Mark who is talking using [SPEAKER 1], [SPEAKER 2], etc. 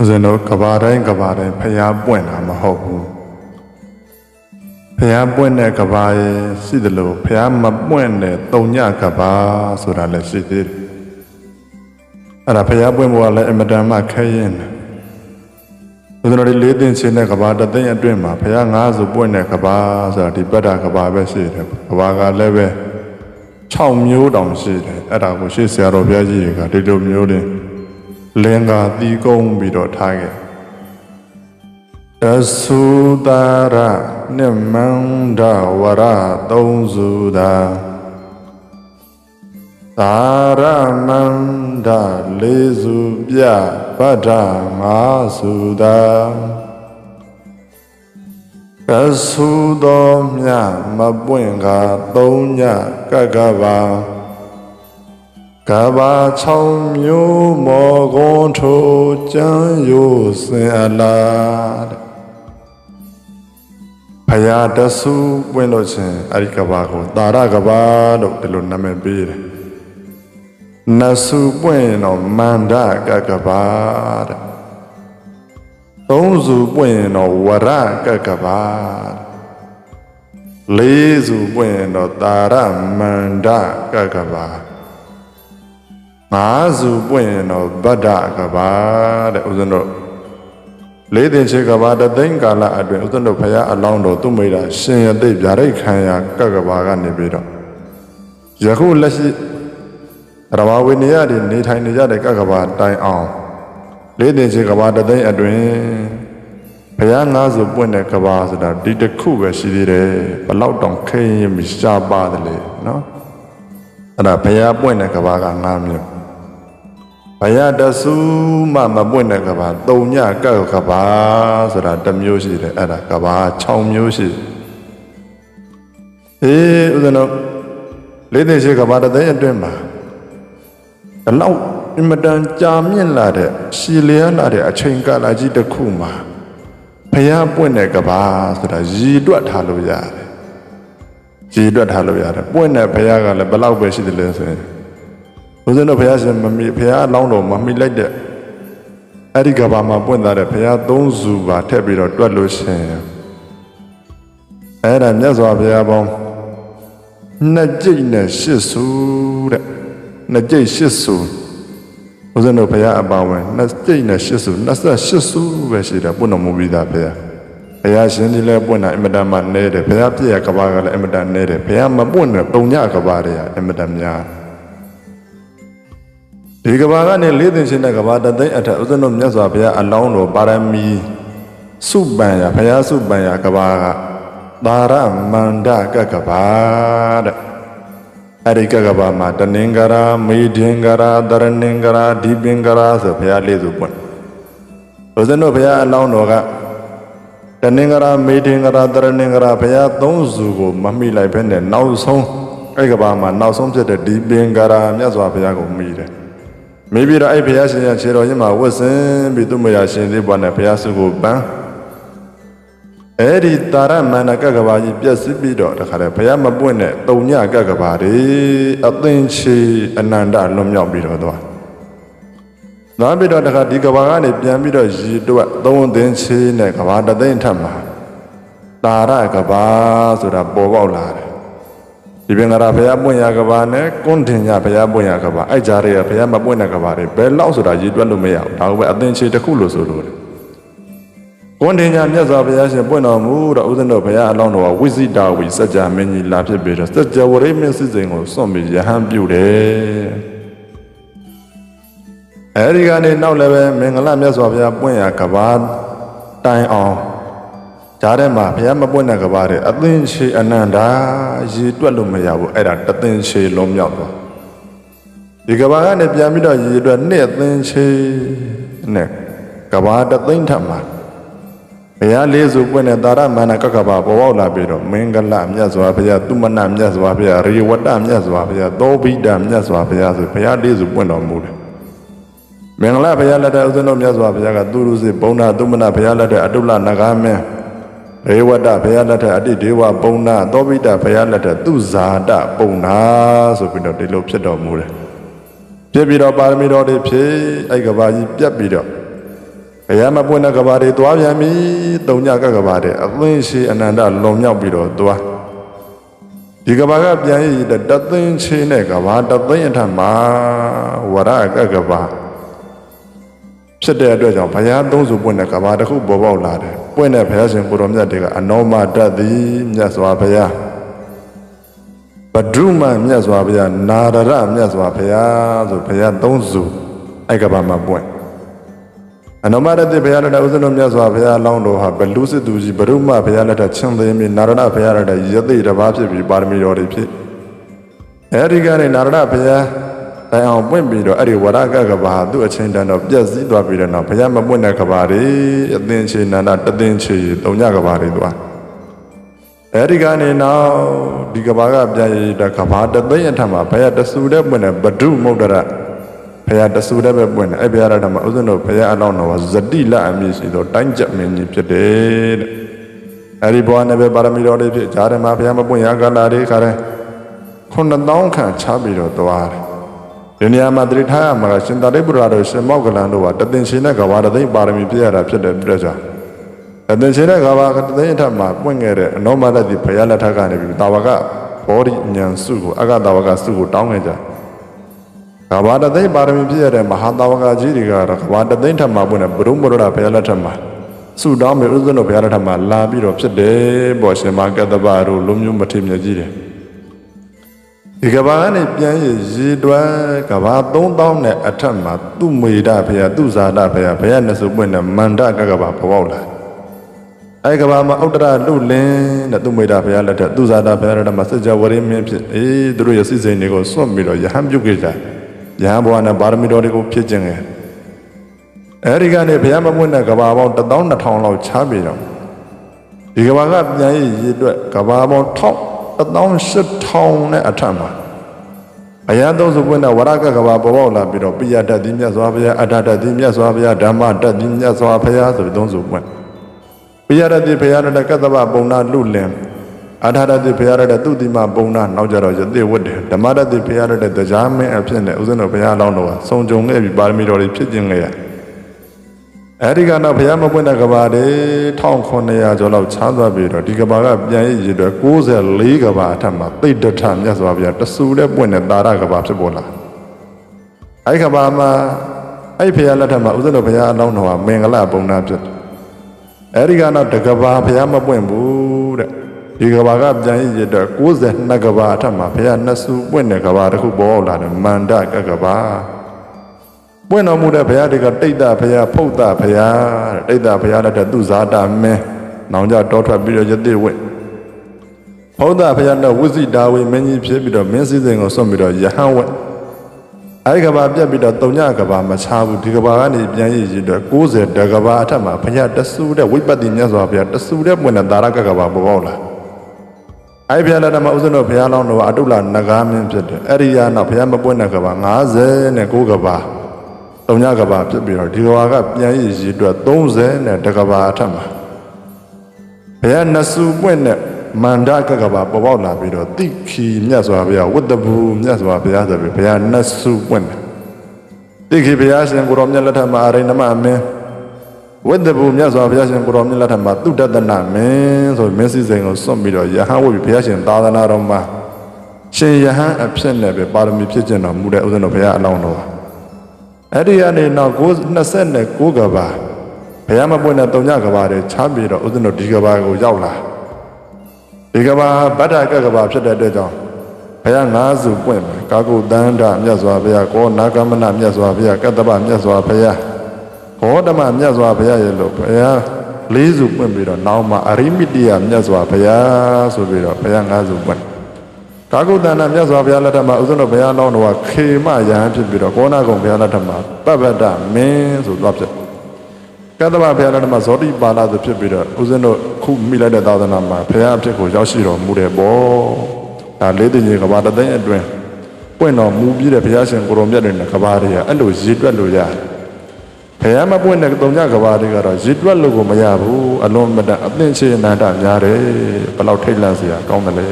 [SPEAKER 1] ဦးဇင်းတို့ကဘာတိုင်းကဘာတိုင်းဖျားပွင့်တာမဟုတ်ဘူးဖျားပွင့်တဲ့ကဘာရဲ့ရှိတယ်လို့ဖျားမပွင့်တဲ့တုံညကဘာဆိုတာလည်းရှိသေးတယ်အဲ့ဒါဖျားပွင့်ဖို့ကလည်းအင်မတန်မှခဲရင်တယ်ဦးဇင်းတို့ဒီလေးသိင်းချင်းတဲ့ကဘာတစ်သိန်းအတွင်းမှာဖျားငါးစုပွင့်တဲ့ကဘာဆိုတာဒီပတ္တကဘာပဲရှိတယ်ကဘာကလည်းပဲ6မျိုးတောင်ရှိတယ်အဲ့ဒါကိုရှေ့ဆရာတော်ဘုရားကြီးတွေကဒီလိုမျိုးတွေ လင်္ကာတီးကုန်းပြီးတော့ထားခဲ့တသုတာရနိမန္ဒဝရသုံးစုသာသာရမန္ဒလေးစုပြဗဒ္ဓငါစုသာကသုတော်မြမပွင့်ကသုံးညကကပါ ကဘာချောင်းမျိုးမောကွန်ထိုကျမ်းယိုစင်အလားတဲ့ဖယားတဆူပွင့်လို့ချင်းအဲ့ဒီကဘာကိုတာရကဘာလို့ဒီလိုနာမည်ပေးတယ်နဆူပွင့်ရင်တော့မန္ဒကကဘာတဲ့သုံးစုပွင့်ရင်တော့ဝရကကဘာတဲ့လေးစုပွင့်ရင်တော့တာရမန္ဒကကဘာ ငါးစုပွင့်ရင်တော့ဗဒ္ဒကဘာတဲ့ဦးဇင်းတို့လေးတင်ချေကဘာတသိန်းကာလအတွင်းဦးဇင်းတို့ဖရာအလောင်းတော်သူမိတာရှင်ရသိဗျာဒိတ်ခံရကကဘာကနေပြီးတော့ယခုလက်ရှိရဘာဝိနည်းရတွေနေထိုင်နေကြတဲ့ကကဘာတိုင်အောင်လေးတင်ချေကဘာတသိန်းအတွင်းဘုရားငါးစုပွင့်တဲ့ကဘာဆိုတာဒီတစ်ခုပဲရှိသေးတယ်ဘလောက်တောင်ခဲရင်မရှားပါတယ်လေနော်အဲ့ဒါဘုရားပွင့်တဲ့ကဘာကငါးမျိုး ဘယတဆူမှမပွင့်တဲ့ကဘာတုံညကက်ကကဘာဆိုတာတစ်မျိုးရှိတယ်အဲ့ဒါကဘာ6မျိုးရှိအေးဦးဇင်းတို့လေးသိရှိကဘာတစ်သိန်းအတွင်းမှာဒီလောက်အင်မတန်ကြာမြင့်လာတဲ့ရှည်လျားလာတဲ့အချိန်ကာလကြီးတစ်ခုမှာဘုရားပွင့်တဲ့ကဘာဆိုတာရည်တွက်ထားလို့ရတယ်ရည်တွက်ထားလို့ရတယ်ပွင့်တဲ့ဘုရားကလည်းဘယ်လောက်ပဲရှိတယ်လဲဆိုရင် ဦးဇင်းတို့ဘုရားရှင်မမီဘုရားအလောင်းတော်မမီလိုက်တဲ့အဲ့ဒီကဘာမှာပွင့်သွားတဲ့ဘုရားသုံးစုပါထည့်ပြီးတော့တွက်လို့ရှိရင်အဲ့ဒါမြတ်စွာဘုရားပေါင်းနှစ်ကြိတ်နဲ့ရှစ်စုတဲ့နှစ်ကြိတ်ရှစ်စုဦးဇင်းတို့ဘုရားအပါဝင်နှစ်ကြိတ်နဲ့ရှစ်စု28စုပဲရှိတယ်ပွင့်တော်မူပြီးသားဘုရားဘုရားရှင်ဒီလဲပွင့်တာအင်မတန်မှနဲတယ်ဘုရားပြည့်ရကဘာကလည်းအင်မတန်နဲတယ်ဘုရားမပွင့်တဲ့ပုံညကဘာတွေကအင်မတန်များတယ် ဒီကဘာကနေလေးသိင်ရှင်တဲ့ကဘာတသိန်းအထက်ဥစ္စနုမြတ်စွာဘုရားအလောင်းတော်ပါရမီစုပန်ရဘုရားစုပန်ရကဘာကသာရမန္ဒကကဘာတဲ့အဲ့ဒီကကဘာမှာတနင်္ဂရာမေဒင်္ဂရာတရဏင်္ဂရာဒီပင်္ဂရာဆိုဘုရားလေးစုပွင့်ဥစ္စနုဘုရားအလောင်းတော်ကတနင်္ဂရာမေဒင်္ဂရာတရဏင်္ဂရာဘုရားသုံးစုကိုမမိလိုက်ဖက်နဲ့နောက်ဆုံးအဲ့ကဘာမှာနောက်ဆုံးဖြစ်တဲ့ဒီပင်္ဂရာမြတ်စွာဘုရားကိုမိတယ် မိပြီးတော့အဲ့ဘုရားရှင်ရဲ့ခြေတော်ရင်းမှာဝတ်ဆင်းပြီးသူ့မယာရှင်သေးဘွားနဲ့ဘုရားစုကိုပန်းအဲ့ဒီတာရမန္တကကဘာကြီးပြည့်စည်ပြီးတော့တခါတည်းဘုရားမပွင့်တဲ့တုံညကကဘာတွေအသင်ချေအနန္တလွန်မြောက်ပြီးတော့သွားသွားပြီးတော့တခါဒီကဘာကနေပြန်ပြီးတော့ရည်တွက်သုံးသင်ချေနဲ့ကဘာတသိန်းထပ်မှာတာရကဘာဆိုတာပေါ်ပေါက်လာတယ် ဒီပင်ကရာဘုရားပွင့်ရကဘာနဲ့ကွန်းတင်ညဘုရားပွင့်ရကဘာအဲ့ကြားတွေကဘုရားမပွင့်တဲ့ကဘာတွေဘယ်လောက်ဆိုတာရည်တွက်လို့မရဘူးဒါကပဲအသင်ချေတစ်ခုလို့ဆိုလို့တယ်ကွန်းတင်ညမြတ်စွာဘုရားရှင်ပွင့်တော်မူတော့ဥဒ္ဒနောဘုရားအလောင်းတော်ကဝိဇိတာဝိစัจ जा မင်းကြီးလာဖြစ်ပြီးတော့စัจ जा ဝရိမင်းစစ်စိန်ကိုစွန့်ပြီးယဟန်ပြုတယ်အဲဒီကနေနောက်လည်းပဲမင်္ဂလာမြတ်စွာဘုရားပွင့်ရကဘာတိုင်အောင် ဂျားထဲမှာဘုရားမပွင့်တဲ့ကဘာတွေအသင်ချေအနန္တာရည်တွက်လို့မရဘူးအဲ့ဒါတသင်ချေလုံးမြောက်သွားဒီကဘာကနေပြန်ပြီးတော့ရည်တွက်နှစ်သင်ချေနဲ့ကဘာတသိန်းထပ်မှာဘုရားလေးစုပွင့်တဲ့တာရမန္နကကဘာပေါ်ပေါက်လာပြီးတော့မင်္ဂလမြတ်စွာဘုရားသူမနမြတ်စွာဘုရားရေဝတ္တမြတ်စွာဘုရားသောဘိဒမြတ်စွာဘုရားဆိုဘုရားလေးစုပွင့်တော်မူတယ်မင်္ဂလာဘုရားလက်ထက်ဥစ္စံတော်မြတ်စွာဘုရားကသူရုစီဘုံနာသူမနဘုရားလက်ထက်အတုလနဂါမင်း ရေဝတ္တဘုရားလက်ထက်အတိဒေဝပုံနာသောဘိတဘုရားလက်ထက်သူဇာတပုံနာဆိုပြီးတော့ဒီလိုဖြစ်တော်မူတယ်ဖြစ်ပြီးတော့ပါရမီတော်တွေဖြည့်အဲ့ကဘာကြီးပြတ်ပြီးတော့ဘုရားမပွင့်တဲ့ကဘာတွေသွားပြန်ပြီတုံညကကဘာတွေအသင်းရှိအနန္တလွန်မြောက်ပြီးတော့သွားဒီကဘာကပြန်ရည်တဲ့တသိန်းချေနဲ့ကဘာတသိန်းအထက်မှာဝရကကဘာ ဖြစ်တဲ့အတွက်ကြောင့်ဘုရားသုံးစုပွင့်တဲ့ကဘာတစ်ခုပေါ်ပေါက်လာတယ်ပွင့်တဲ့ဘုရားရှင်ကိုတော်မြတ်တွေကအနောမတတ်သည်မြတ်စွာဘုရားဘဒုမမြတ်စွာဘုရားနာရရမြတ်စွာဘုရားဆိုဘုရားသုံးစုအဲ့ကဘာမှာပွင့်အနောမရတိဘုရားလက်ထဥစ္စတော်မြတ်စွာဘုရားလောင်းတော်ဟာဘလူစစ်သူကြီးဘရုမဘုရားလက်ထချင်းသိမ်းပြီးနာရဏဘုရားလက်ထယသိတပါးဖြစ်ပြီးပါရမီတော်တွေဖြစ်အဲဒီကနေနာရဏဘုရား တိုင်အောင်ပွင့်ပြီးတော့အဲ့ဒီဝရကကဘာသူ့အချင်းတန်တော့ပြည့်စည်သွားပြီးတော့နောက်ဘုရားမပွင့်တဲ့ကဘာတွေအသင်္ချေနန္ဒတသင်္ချေတုံညကဘာတွေသွားအဲဒီကနေနောက်ဒီကဘာကပြန်ရတဲ့ကဘာတသိန်းအထက်မှာဘုရားတဆူတဲ့ပွင့်တဲ့ဘဒုမုဒ္ဒရဘုရားတဆူတဲ့ပဲပွင့်တယ်အဲ့ဘုရားရတ္တမှာဥစဉ်တို့ဘုရားအလောင်းတော်ကဇတိလအမည်ရှိသောတိုင်းကြမင်းကြီးဖြစ်တယ်တဲ့အဲ့ဒီဘဝနဲ့ပဲပါရမီတော်တွေဖြစ်ဂျာရမဘုရားမပွင့်ရကလာတွေခါတဲ့ခုနှစ်သောင်းခန့်ချပြီးတော့သွားတယ် ဒီနေရာမှာတတိထားရမှာကရှင်သာရိပုတ္တရာတို့ရှင်မောက္ကလန်တို့ကတသင်ရှင်တဲ့ကဘာတသိမ့်ပါရမီပြည့်ရတာဖြစ်တဲ့ပြည့်ကြတသင်ရှင်တဲ့ကဘာကတသိမ့်အထက်မှာပွင့်ခဲ့တဲ့အနောမတတိဘုရားလက်ထက်ကနေပြီးတာဝကဘောဓိဉာဏ်စုကိုအကတာဝကစုကိုတောင်းခဲ့ကြတယ်ကဘာတသိမ့်ပါရမီပြည့်ရတဲ့မဟာတာဝကကြီးတွေကတော့ကဘာတသိမ့်ထပ်မှာပွင့်တဲ့ဘုရုံဘုရဒဘုရားလက်ထက်မှာဆုတောင်းမြေဥစ္စနဘုရားလက်ထက်မှာလာပြီးတော့ဖြစ်တယ်ပေါ့ရှင်မကတ္တဗတို့လူမျိုးမထေမြတ်ကြီးတွေ ဒီကဘာကနေပြန်ရရေတွဲကဘာ3000နဲ့အထက်မှာသူ့မေဒဘုရားသူ့ဇာတဘုရားဘုရားနဲ့စုပွင့်တဲ့မန္တကကဘာပေါ်ပေါက်လာအဲကဘာမှာဥတ္တရလူလင်းတဲ့သူ့မေဒဘုရားလက်ထက်သူ့ဇာတဘုရားလက်ထက်မှာစัจ java ဝရင်းမင်းဖြစ်အေးသူတို့ရဲ့စိတ်စိမ်တွေကိုစွန့်ပြီးတော့ယဟန်ပြုတ်ခဲ့ကြတယ်ယဟန်ဘဝနဲ့ပါရမီတော်တွေကိုဖြည့်ကျင်ခဲ့အဲဒီကနေဘုရားမပွင့်တဲ့ကဘာပေါင်း12000လောက်ချပြီးတော့ဒီကဘာကပြန်ရည်ရည်အတွက်ကဘာပေါင်း 18000နဲ့အထက်မှာဘုရားသုံးစုပွင့်တဲ့ဝရကကဘာပေါ်ပေါက်လာပြီးတော့ပိယတတ်သည်မြတ်စွာဘုရားအတ္တတတ်သည်မြတ်စွာဘုရားဓမ္မတတ်သည်မြတ်စွာဘုရားဆိုပြီးသုံးစုပွင့်ပိယတတ်သည်ဘုရားတဲ့ကတ္တဗပုံနာလူလင်အထာရတိဘုရားရတဲ့သူတိမပုံနာနောက်ကြတော့ယသိဝတ်တယ်ဓမ္မရတိဘုရားရတဲ့တရားမင်းအဖြစ်နဲ့ဥစဉ်တော်ဘုရားအလောင်းတော်ဟာစုံကြုံခဲ့ပြီးပါရမီတော်တွေဖြစ်ကျင်ခဲ့ရ အဲဒီကနောက်ဘုရားမပွင့်တဲ့ကဘာတွေ1900ကျော်လောက်ချမ်းသွားပြီးတော့ဒီကဘာကပြန်ရည်ရည်တော့64ကဘာအထက်မှာသိတ္တထမြတ်စွာဘုရားတဆူတဲ့ပွင့်တဲ့တာရကဘာဖြစ်ပေါ်လာအဲဒီကဘာမှာအဲ့ဘုရားလက်ထက်မှာဥစဉ်တော်ဘုရားအလောင်းတော်ဟာမင်္ဂလာပုံနာဖြစ်တယ်အဲဒီကနောက်တကဘာဘုရားမပွင့်ဘူးတဲ့ဒီကဘာကပြန်ရည်တော့62ကဘာအထက်မှာဘုရားနှစ်စုပွင့်တဲ့ကဘာတစ်ခုပေါ်လာတယ်မန္တကကဘာ ပွင့်တော်မူတဲ့ဘုရားတွေကတိတ်တဘုရားဖုတ်တဘုရားတဲ့တိတ်တဘုရားလက်ထက်သူဇာတာမင်းနောင်ကြတောထွက်ပြီးတော့ယသိဝိဖုတ်တဘုရားနဲ့ဝိဇိတာဝေမင်းကြီးဖြစ်ပြီးတော့မင်းစည်းစိမ်ကိုဆွတ်ပြီးတော့ယဟန်ဝက်အဲဒီကဘာပြတ်ပြီးတော့တုံညကဘာမချဘူးဒီကဘာကနေပြန်ရည်ရတော့60တကဘာအထက်မှာဘုရားတဆူတဲ့ဝိပဿနာမြတ်စွာဘုရားတဆူတဲ့ပွင့်တဲ့တာရကကဘာပေါ်ပေါက်လာအဲ့ဘုရားလက်ထက်မှာဥစဉ်တော်ဘုရားလောင်းတော်ကအတုလနဂါမင်းဖြစ်တယ်အဲ့ဒီရနောက်ဘုရားမပွင့်တဲ့ကဘာ90နဲ့9ကဘာ တုံညကဘာဖြစ်ပြီးတော့ဒီကဘာကပြန်ရည်ရည်အတွက်30နဲ့တကဘာအထက်မှာဘုရားနတ်စုပွင့်တဲ့မန္တကကဘာပေါ်ပေါက်လာပြီးတော့တိခီမြတ်စွာဘုရားဝတ္တဘူမြတ်စွာဘုရားဆိုပြီးဘုရားနတ်စုပွင့်တယ်တိခီဘုရားရှင်ကိုရောမြတ်လက်ထက်မှာအရိဏမမင်းဝိတ္တဘူမြတ်စွာဘုရားရှင်ကိုရောမြတ်လက်ထက်မှာသူတတနာမင်းဆိုမင်းစည်းစိမ်ကိုစွန့်ပြီးတော့ယဟန်ဝိဘုရားရှင်သာသနာတော်မှာရှင်ယဟန်အဖြစ်နဲ့ပဲပါရမီဖြစ်ကျင်တော်မူတဲ့ဥစ္စာတော်ဘုရားအလောင်းတော် အဲ့ဒီကနေနောက်29ကဘာဘုရားမပွင့်တဲ့တုံညကဘာတွေချမ်းပြီးတော့ဥစ္စာတော်ဒီကဘာကိုရောက်လာဒီကဘာဗတ္တကကဘာဖြစ်တဲ့အတွက်ကြောင့်ဘုရားငါးစုပွင့်မယ်ကာကုတန္တမြတ်စွာဘုရားကောနာဂမနမြတ်စွာဘုရားကတ္တဗမြတ်စွာဘုရားဘောဓမမြတ်စွာဘုရားရဲ့လို့ဘုရားလေးစုပွင့်ပြီးတော့နောက်မှာအရိမိတိယမြတ်စွာဘုရားဆိုပြီးတော့ဘုရားငါးစုပွင့် ကာကုတ္တနာမြတ်စွာဘုရားလက်ထက်မှာဥစ္စတော်ဘုရားလောင်းတော်ကခေမယဟန်ဖြစ်ပြီးတော့ကောနာကုံဘုရားလက်ထက်မှာပပ္ပတမင်းဆိုသွားဖြစ်ကတ္တဗဘုရားလက်ထက်မှာဇောတိပါဠဆိုဖြစ်ပြီးတော့ဥစ္စတော်ခုမိလိုက်တဲ့သာသနာမှာဘုရားအဖြစ်ကိုရောက်ရှိတော်မူတယ်ပေါ့ဒါလေးတင်ကြီးကဘာတသိန်းအတွင်းပွင့်တော်မူပြီးတဲ့ဘုရားရှင်ကိုရောမြတ်တွေနဲ့ကဘာတွေကအဲ့လိုရည်တွက်လို့ရတယ်ဘုရားမပွင့်တဲ့တုံညကဘာတွေကတော့ရစ်တွက်လို့ကိုမရဘူးအလွန်မတန်အသင်ချေအနန္တများတယ်ဘယ်လောက်ထိတ်လန့်စရာကောင်းတယ်လဲ